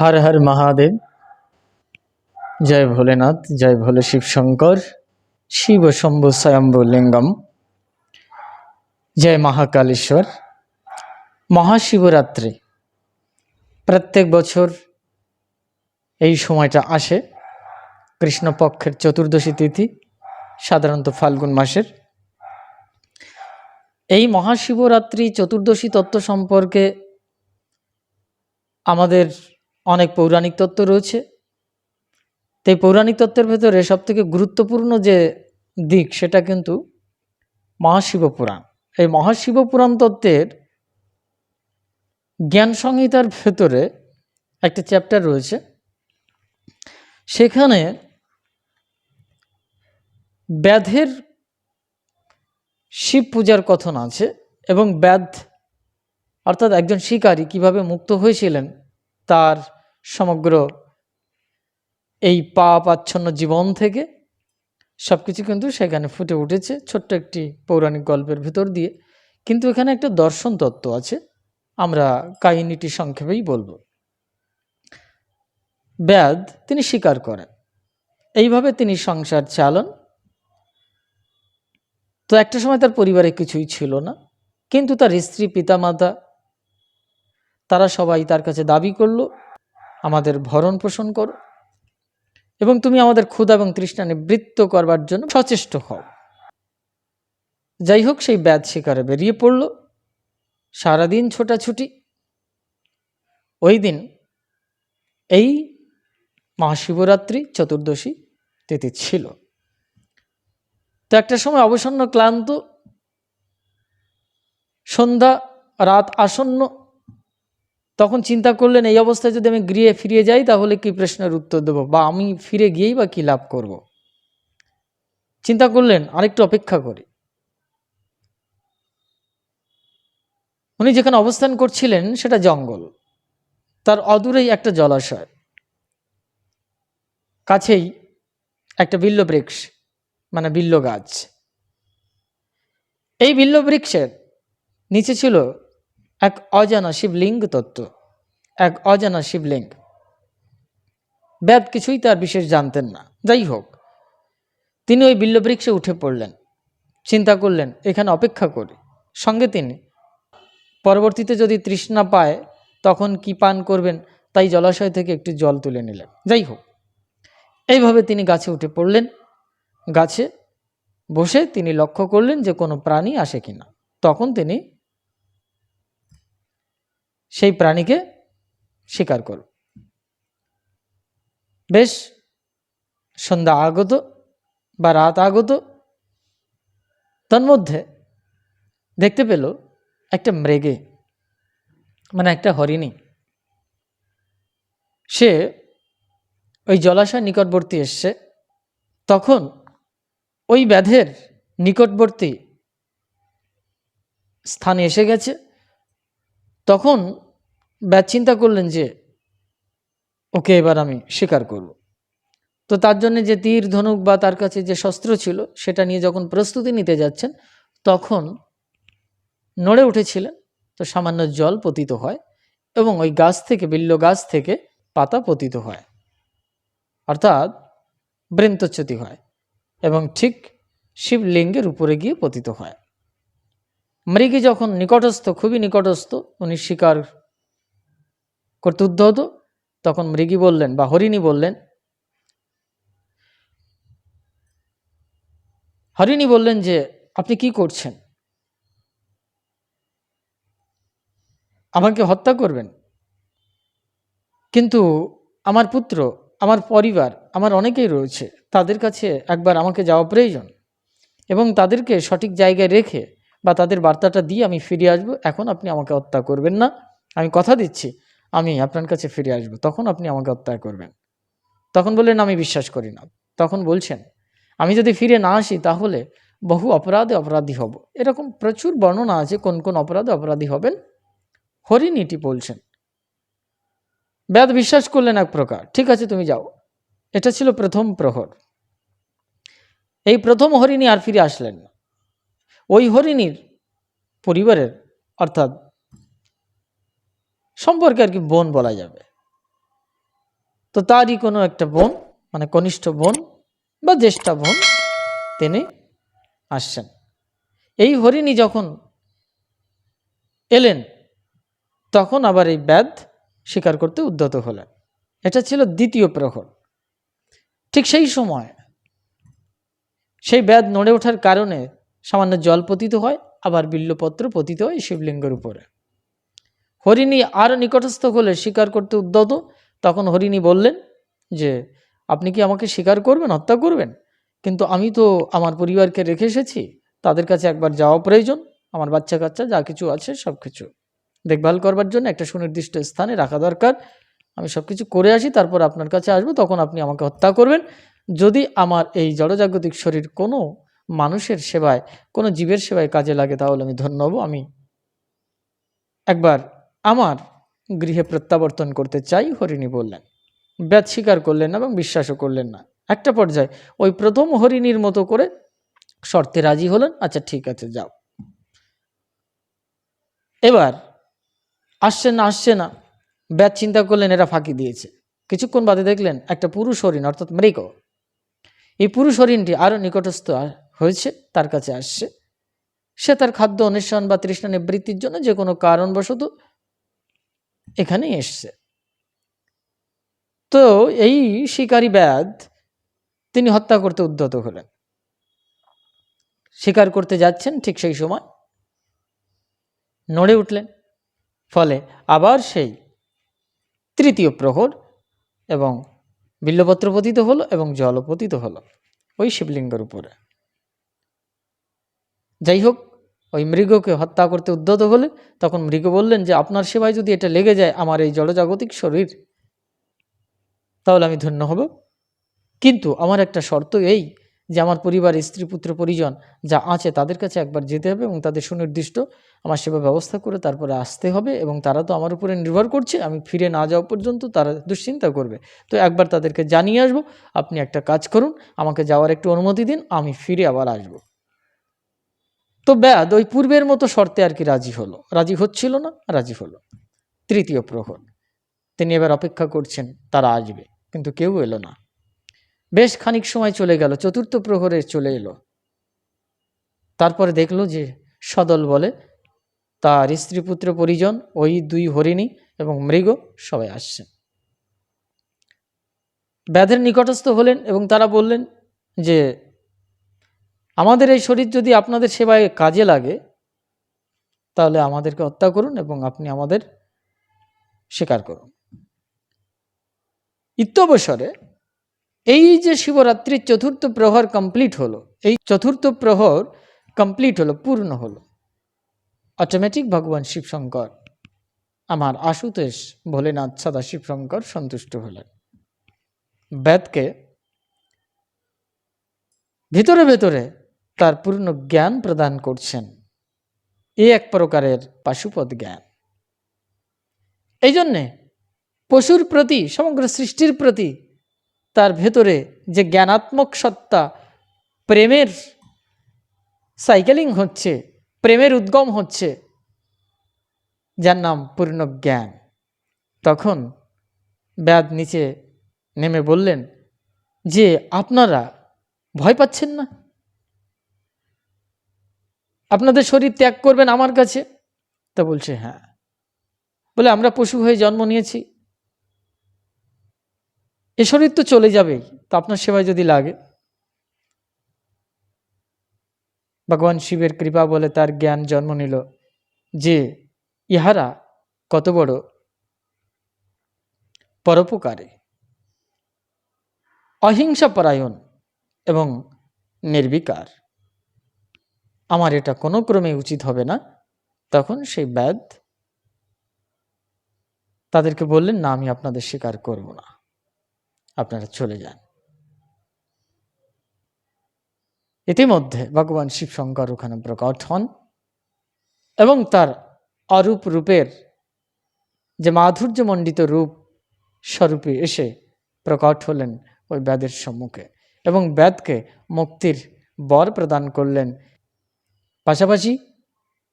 হর হর মহাদেব। জয় ভোলেনাথ, জয় ভোলে শিব শঙ্কর শিব শম্ভু স্বয়ম্ভু লিঙ্গম। জয় মহাকালেশ্বর। মহাশিবরাত্রি। প্রত্যেক বছর এই সময়টা আসে। কৃষ্ণপক্ষের চতুর্দশী তিথি, সাধারণত ফাল্গুন মাসের। এই মহাশিবরাত্রি চতুর্দশী তত্ত্ব সম্পর্কে আমাদের অনেক পৌরাণিক তত্ত্ব রয়েছে। তাই পৌরাণিক তত্ত্বের ভেতরে সবথেকে গুরুত্বপূর্ণ যে দিক, সেটা কিন্তু মহাশিব পুরাণ। এই মহাশিব পুরাণ তত্ত্বের জ্ঞান সংহিতার ভেতরে একটা চ্যাপ্টার রয়েছে। সেখানে ব্যাধের শিব পূজার কথন আছে এবং ব্যাধ অর্থাৎ একজন শিকারী কীভাবে মুক্ত হয়েছিলেন, তার সমগ্র এই পাপ আচ্ছন্ন জীবন থেকে সব কিছু কিন্তু সেখানে ফুটে উঠেছে ছোট্ট একটি পৌরাণিক গল্পের ভিতর দিয়ে। কিন্তু এখানে একটা দর্শন তত্ত্ব আছে, আমরা কাহিনীটি সংক্ষেপেই বলব। ব্যাদ তিনি স্বীকার করেন, এইভাবে তিনি সংসার চালন। তো একটা সময় তার পরিবারে কিছুই ছিল না, কিন্তু তার স্ত্রী, পিতামাতা, তারা সবাই তার কাছে দাবি করল আমাদের ভরণ পোষণ করো এবং তুমি আমাদের ক্ষুধা এবং তৃষ্ণা নিবৃত্ত করবার জন্য সচেষ্ট হও। যাই হোক সেই ব্যাধ শিকারে বেরিয়ে পড়ল। সারাদিন ছোটাছুটি। ওই দিন এই মহাশিবরাত্রি চতুর্দশী তিথি ছিল। তো একটা সময় অবসন্ন ক্লান্ত সন্ধ্যা রাত আসন্ন তখন চিন্তা করলেন, এই অবস্থায় যদি আমি গৃহে ফিরে যাই, তাহলে কি প্রশ্নের উত্তর দেবো? বা আমি ফিরে গিয়েই বা কী লাভ করব। চিন্তা করলেন, আরেকটু অপেক্ষা করি। উনি যেখানে অবস্থান করছিলেন, সেটা জঙ্গল। তার অদূরেই একটা জলাশয়। কাছেই একটা বিল্ল বৃক্ষ মানে বিল্ল গাছ। এই বিল্ল বৃক্ষের নিচে ছিল এক অজানা শিবলিঙ্গ তত্ত্ব, এক অজানা শিবলিঙ্গ। ব্যাদ কিছুই তার বিশেষ জানতেন না। যাই হোক, তিনি ওই বিল্লবৃক্ষে উঠে পড়লেন, চিন্তা করলেন, এখানে অপেক্ষা করি। সঙ্গে তিনি, পরবর্তীতে যদি তৃষ্ণা পায়, তখন কি পান করবেন? তাই জলাশয় থেকে একটু জল তুলে নিলেন। যাই হোক, এইভাবে তিনি গাছে উঠে পড়লেন। গাছে বসে তিনি লক্ষ্য করলেন যে কোনো প্রাণী আসে কিনা। তখন তিনি সেই প্রাণীকে শিকার করো। বেশ, সন্ধ্যা আগত বা রাত আগত, তন্মধ্যে দেখতে পেল একটা মৃগে মানে একটা হরিণী। সে ওই জলাশয় নিকটবর্তী এসছে। তখন ওই ব্যাধের নিকটবর্তী স্থানে এসে গেছে। তখন ব্যাদ চিন্তা করলেন যে, ওকে, এবার আমি স্বীকার করব। তো তার জন্য যে তীর, ধনুক বা তার কাছে যে শস্ত্র ছিল, সেটা নিয়ে যখন প্রস্তুতি নিতে যাচ্ছেন, তখন নড়ে উঠেছিলেন। তো সামান্য জল পতিত হয় এবং ওই গাছ থেকে, বিল্ল গাছ থেকে পাতা পতিত হয়। অর্থাৎ বৃন্তচ্যুতি হয় এবং ঠিক শিবলিঙ্গের উপরে গিয়ে পতিত হয়। মৃগী যখন নিকটস্থ, খুবই নিকটস্থ, উনি শিকার করতে উদ্ধত তখন মৃগী বললেন বা হরিণী বললেন। হরিণী বললেন যে, আপনি কি করছেন? আমাকে হত্যা করবেন। কিন্তু আমার পুত্র, আমার পরিবার, আমার অনেকেই রয়েছে। তাদের কাছে একবার আমাকে যাওয়া প্রয়োজন এবং তাদেরকে সঠিক জায়গায় রেখে বা তাদের বার্তাটা দিয়ে আমি ফিরে আসব। এখন আপনি আমাকে হত্যা করবেন না। আমি কথা দিচ্ছি। আমি আপনার কাছে ফিরে আসব। তখন আপনি আমাকে হত্যা করবেন। তখন বললেন, আমি বিশ্বাস করি না। তখন বলছেন, আমি যদি ফিরে না আসি তাহলে বহু অপরাধে অপরাধী হব। এরকম প্রচুর বর্ণনা আছে, কোন কোন অপরাধে অপরাধী হবেন। হরিণীটি বলছেন ব্যাদ বিশ্বাস করলেন এক প্রকার। ঠিক আছে, তুমি যাও। এটা ছিল প্রথম প্রহর। এই প্রথম হরিণী আর ফিরে আসলেন না। ওই হরিণীর পরিবারের, অর্থাৎ সম্পর্কে আর কি বোন বলা যাবে। তো তারই কোনো একটা বোন মানে কনিষ্ঠ বোন বা জ্যেষ্ঠা বোন তিনি আসছেন। এই হরিণী যখন এলেন, তখন আবার এই ব্যাধ স্বীকার করতে উদ্যত হলেন। এটা ছিল দ্বিতীয় প্রহর। ঠিক সেই সময় সেই ব্যাধ নড়ে ওঠার কারণে সামান্য জল পতিত হয়, আবার বিল্লপত্র পতিত হয় শিবলিঙ্গের উপরে। হরিণী আরও নিকটস্থ হলে স্বীকার করতে উদ্যত। তখন হরিণী বললেন যে, আপনি কি আমাকে স্বীকার করবেন, হত্যা করবেন? কিন্তু আমি তো আমার পরিবারকে রেখে এসেছি। তাদের কাছে একবার যাওয়া প্রয়োজন। আমার বাচ্চা কাচ্চা যা কিছু আছে সব কিছু। দেখভাল করবার জন্য একটা সুনির্দিষ্ট স্থানে রাখা দরকার। আমি সব কিছু করে আসি, তারপর আপনার কাছে আসব। তখন আপনি আমাকে হত্যা করবেন। যদি আমার এই জড়জাগতিক শরীর কোনো মানুষের সেবায়, কোনো জীবের সেবায় কাজে লাগে, তাহলে আমি ধন্য হব। আমি একবার আমার গৃহে প্রত্যাবর্তন করতে চাই, হরিণী বললেন। ব্যাত স্বীকার করলেন না এবং বিশ্বাসও করলেন না। একটা পর্যায়ে ওই প্রথম হরিণীর মতো করে শর্তে রাজি হলেন। আচ্ছা ঠিক আছে, যাও। এবার আসছে না আসছে না ব্যাত চিন্তা করলেন, এরা ফাঁকি দিয়েছে। কিছুক্ষণ বাদে দেখলেন একটা পুরুষ হরিণ, অর্থাৎ মৃগ। এই পুরুষ হরিণটি আরও নিকটস্থ হয়েছে, তার কাছে আসছে। সে তার খাদ্য অন্বেষণ বা তৃষ্ণা নিবৃত্তির জন্য যে কোনো কারণবশত এখানেই এসছে। তো এই শিকারী ব্যাধ তিনি হত্যা করতে উদ্যত হলেন। শিকার করতে যাচ্ছেন ঠিক সেই সময়। নড়ে উঠলেন। ফলে আবার সেই তৃতীয় প্রহর এবং বিল্লপত্র পতিত হলো এবং জল পতিত হলো ওই শিবলিঙ্গের উপরে। যাই হোক ওই মৃগকে হত্যা করতে উদ্যত হলে তখন মৃগ বললেন যে, আপনার সেবায় যদি এটা লেগে যায় আমার এই জড়জাগতিক শরীর, তাহলে আমি ধন্য হব। কিন্তু আমার একটা শর্ত এই যে, আমার পরিবার স্ত্রী, পুত্র, পরিজন যা আছে তাদের কাছে একবার যেতে হবে এবং তাদের সুনির্দিষ্ট আমার সেবা ব্যবস্থা করে তারপরে আসতে হবে এবং তারা তো আমার উপরে নির্ভর করছে, আমি ফিরে না যাওয়া পর্যন্ত তারা দুশ্চিন্তা করবে। তো একবার তাদেরকে জানিয়ে আসব, আপনি একটা কাজ করুন, আমাকে যাওয়ার একটু অনুমতি দিন, আমি ফিরে আবার আসব। তো ব্যাদ, ওই পূর্বের মতো শর্তে আর কি রাজি হলো। রাজি হচ্ছিল না, রাজি হলো। তৃতীয় প্রহর, তিনি এবার অপেক্ষা করছেন, তারা আসবে, কিন্তু কেউ এলো না। বেশ খানিক সময় চলে গেল, চতুর্থ প্রহরে চলে এলো। তারপরে দেখল যে সদল বলে, তার স্ত্রী, পুত্র, পরিজন, ওই দুই হরিণী এবং মৃগ সবাই আসছেন ব্যাধের নিকটস্থ হলেন এবং তারা বললেন যে আমাদের এই শরীর যদি আপনাদের সেবায় কাজে লাগে, তাহলে আমাদেরকে হত্যা করুন এবং আপনি আমাদের স্বীকার করুন। ইত্যবসরে এই যে শিবরাত্রির চতুর্থ প্রহর কমপ্লিট হলো, এই চতুর্থ প্রহর কমপ্লিট হলো, পূর্ণ হলো। অটোমেটিক ভগবান শিবশঙ্কর, আমার আশুতোষ ভোলেনাথ সদা শিবশঙ্কর সন্তুষ্ট হলেন। বেদকে ভিতরে, ভেতরে তার পূর্ণ জ্ঞান প্রদান করছেন। এ এক প্রকারের পাশুপদ জ্ঞান। এই জন্যে পশুর প্রতি, সমগ্র সৃষ্টির প্রতি তার ভেতরে যে জ্ঞানাত্মক সত্তা প্রেমের সাইকেলিং হচ্ছে, প্রেমের উদ্গম হচ্ছে, যার নাম পূর্ণ জ্ঞান। তখন ব্যাদ নিচে নেমে বললেন, যে আপনারা ভয় পাচ্ছেন না? আপনাদের শরীর ত্যাগ করবেন আমার কাছে? তা বলছে হ্যাঁ। বলে, আমরা পশু হয়ে জন্ম নিয়েছি। এ শরীর তো চলে যাবেই, তো আপনার সেবায় যদি লাগে। ভগবান শিবের কৃপা বলে তার জ্ঞান জন্ম নিল। যে, ইহারা কত বড় পরোপকারী। অহিংসা পরায়ণ এবং নির্বিকার। আমার এটা কোনো ক্রমে উচিত হবে না। তখন সেই ব্যাদ তাদেরকে বললেন, না, আমি আপনাদের স্বীকার করব না। আপনারা চলে যান। ইতিমধ্যে ভগবান শিব শঙ্কর ওখানে প্রকট হন এবং তার অরূপ রূপের যে মাধুর্যমণ্ডিত রূপ স্বরূপে এসে প্রকট হলেন ওই ব্যাদের সম্মুখে এবং ব্যাদকে মুক্তির বর প্রদান করলেন পাশাপাশি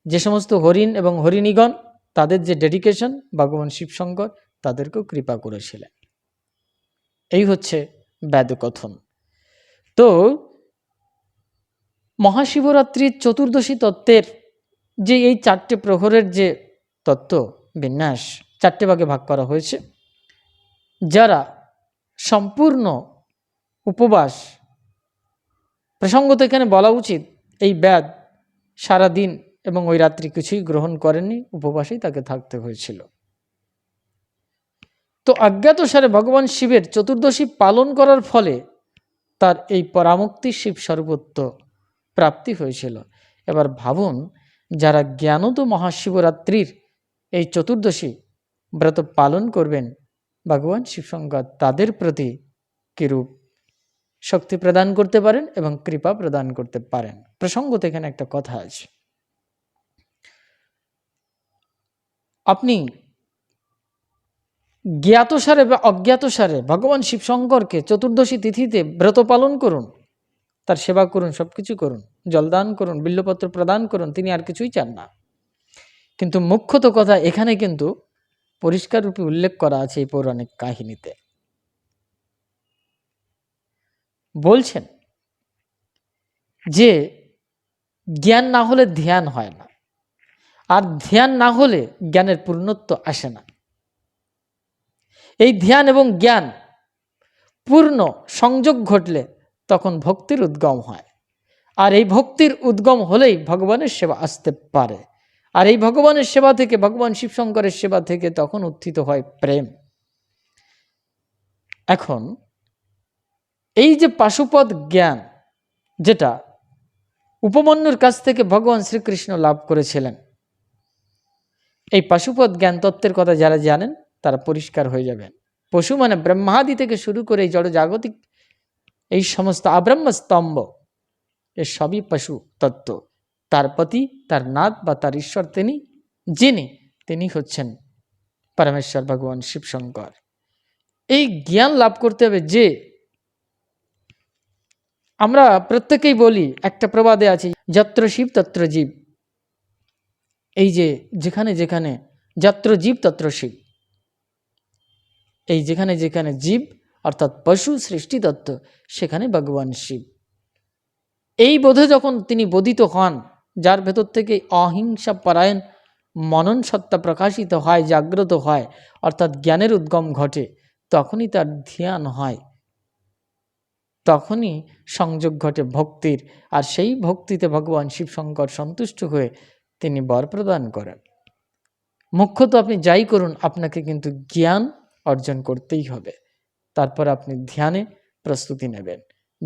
যে সমস্ত হরিণ এবং হরিণীগণ, তাদের যে ডেডিকেশন ভগবান শিবশঙ্কর তাদেরকেও কৃপা করেছিলেন। এই হচ্ছে বেদকথন। তো মহাশিবরাত্রির চতুর্দশী তত্ত্বের যে এই চারটে প্রহরের যে তত্ত্ব, বিন্যাস, চারটে ভাগে ভাগ করা হয়েছে, যারা সম্পূর্ণ উপবাস, প্রসঙ্গত এখানে বলা উচিত, এই ব্যাদ সারা দিন এবং ওই রাত্রি কিছুই গ্রহণ করেননি, উপবাসেই তাকে থাকতে হয়েছিল। তো অজ্ঞাত সারে ভগবান শিবের চতুর্দশী পালন করার ফলে তার এই পরামুক্তি শিব সর্বত্ব প্রাপ্তি হয়েছিল। এবার ভাবুন, যারা জ্ঞানত মহাশিবরাত্রির এই চতুর্দশী ব্রত পালন করবেন, ভগবান শিবশঙ্কর তাদের প্রতি কিরূপ শক্তি প্রদান করতে পারেন এবং কৃপা প্রদান করতে পারেন। প্রসঙ্গত এখানে একটা কথা আছে। আপনি জ্ঞাতসারে বা অজ্ঞাতসারে ভগবান শিবশঙ্করকে চতুর্দশী তিথিতে ব্রত পালন করুন, তার সেবা করুন সব কিছু করুন, জলদান করুন, বিল্লপত্র প্রদান করুন, তিনি আর কিছুই চান না। কিন্তু মুখ্যত কথা এখানে কিন্তু পরিষ্কার রূপে উল্লেখ করা আছে এই পৌরাণিক কাহিনীতে। বলছেন যে জ্ঞান না হলে ধ্যান হয় না। আর ধ্যান না হলে জ্ঞানের পূর্ণত্ব আসে না। এই ধ্যান এবং জ্ঞান পূর্ণ সংযোগ ঘটলে তখন ভক্তির উদ্গম হয়। আর এই ভক্তির উদ্গম হলেই ভগবানের সেবা আসতে পারে। আর এই ভগবানের সেবা থেকে, ভগবান শিবশঙ্করের সেবা থেকে তখন উত্থিত হয় প্রেম। এখন এই যে পাশুপদ জ্ঞান, যেটা উপমন্যুর কাছ থেকে ভগবান শ্রীকৃষ্ণ লাভ করেছিলেন, এই পাশুপদ জ্ঞান তত্ত্বের কথা যারা জানেন, তারা পরিষ্কার হয়ে যাবেন। পশু মানে ব্রহ্মাদি থেকে শুরু করে এই জড় জাগতিক এই সমস্ত আব্রহ্ম স্তম্ভ, এ সবই পশু তত্ত্ব। তার পতি, তার নাথ বা তার ঈশ্বর তিনি, যিনি, তিনি হচ্ছেন পরমেশ্বর ভগবান শিবশঙ্কর। এই জ্ঞান লাভ করতে হবে যে আমরা প্রত্যেকেই বলি, একটা প্রবাদে আছে, যত্র শিব তত্র জীব। এই যে যেখানে যেখানে যত্র জীব তত্র শিব। এই যেখানে যেখানে জীব, অর্থাৎ পশু সৃষ্টি তত্ত্ব, সেখানে ভগবান শিব। এই বোধে যখন তিনি বোধিত হন, যার ভেতর থেকে অহিংসা পরায়ণ মনন সত্তা প্রকাশিত হয়, জাগ্রত হয়, অর্থাৎ জ্ঞানের উদ্গম ঘটে, তখনই তার ধ্যান হয়। তখনই সংযোগ ঘটে ভক্তির, আর সেই ভক্তিতে ভগবান শিবশঙ্কর সন্তুষ্ট হয়ে তিনি বর প্রদান করেন। মুখ্যত আপনি যাই করুন, আপনাকে কিন্তু জ্ঞান অর্জন করতেই হবে। তারপর আপনি ধ্যানে প্রস্তুতি নেবেন।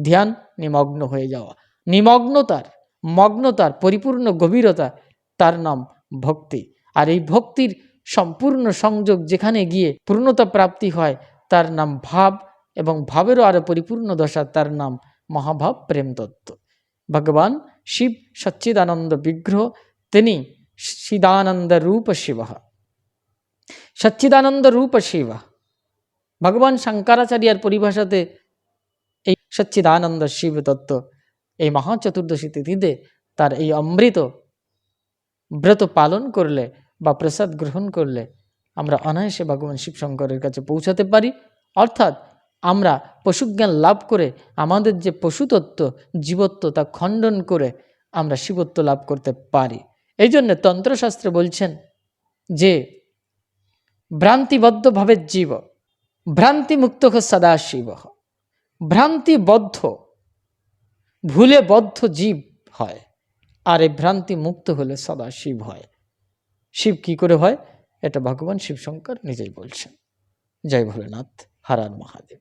ধ্যান নিমগ্ন হয়ে যাওয়া। নিমগ্নতার, মগ্নতার পরিপূর্ণ গভীরতা, তার নাম ভক্তি। আর এই ভক্তির সম্পূর্ণ সংযোগ যেখানে গিয়ে পূর্ণতা প্রাপ্তি হয়, তার নাম ভাব এবং ভাবেরও আরও পরিপূর্ণ দশা, তার নাম মহাভাব প্রেম তত্ত্ব। ভগবান শিব সচ্চিদানন্দ বিগ্রহ, তিনি চিদানন্দ রূপ শিব। সচ্চিদানন্দ রূপ শিব। ভগবান শঙ্করাচার্যার পরিভাষাতে এই সচ্চিদানন্দ শিব তত্ত্ব এই মহাচতুর্দশী তিথিতে তার এই অমৃত ব্রত পালন করলে বা প্রসাদ গ্রহণ করলে আমরা অনায়াসে ভগবান শিব শঙ্করের কাছে পৌঁছাতে পারি। অর্থাৎ আমরা পশুজ্ঞান লাভ করে আমাদের যে পশুতত্ত্ব, জীবত্ব তা খণ্ডন করে আমরা শিবত্ব লাভ করতে পারি। এই জন্য তন্ত্রশাস্ত্রে বলছেন যে, ভ্রান্তিবদ্ধভাবে জীব, ভ্রান্তিমুক্ত সদা শিব ভ্রান্তিবদ্ধ, ভুলে বদ্ধ জীব হয়, আর এই ভ্রান্তি মুক্ত হলে সদা শিব হয়। শিব কি করে হয়? এটা ভগবান শিবশঙ্কর নিজেই বলছেন। জয় ভোলেনাথ হারান মহাদেব।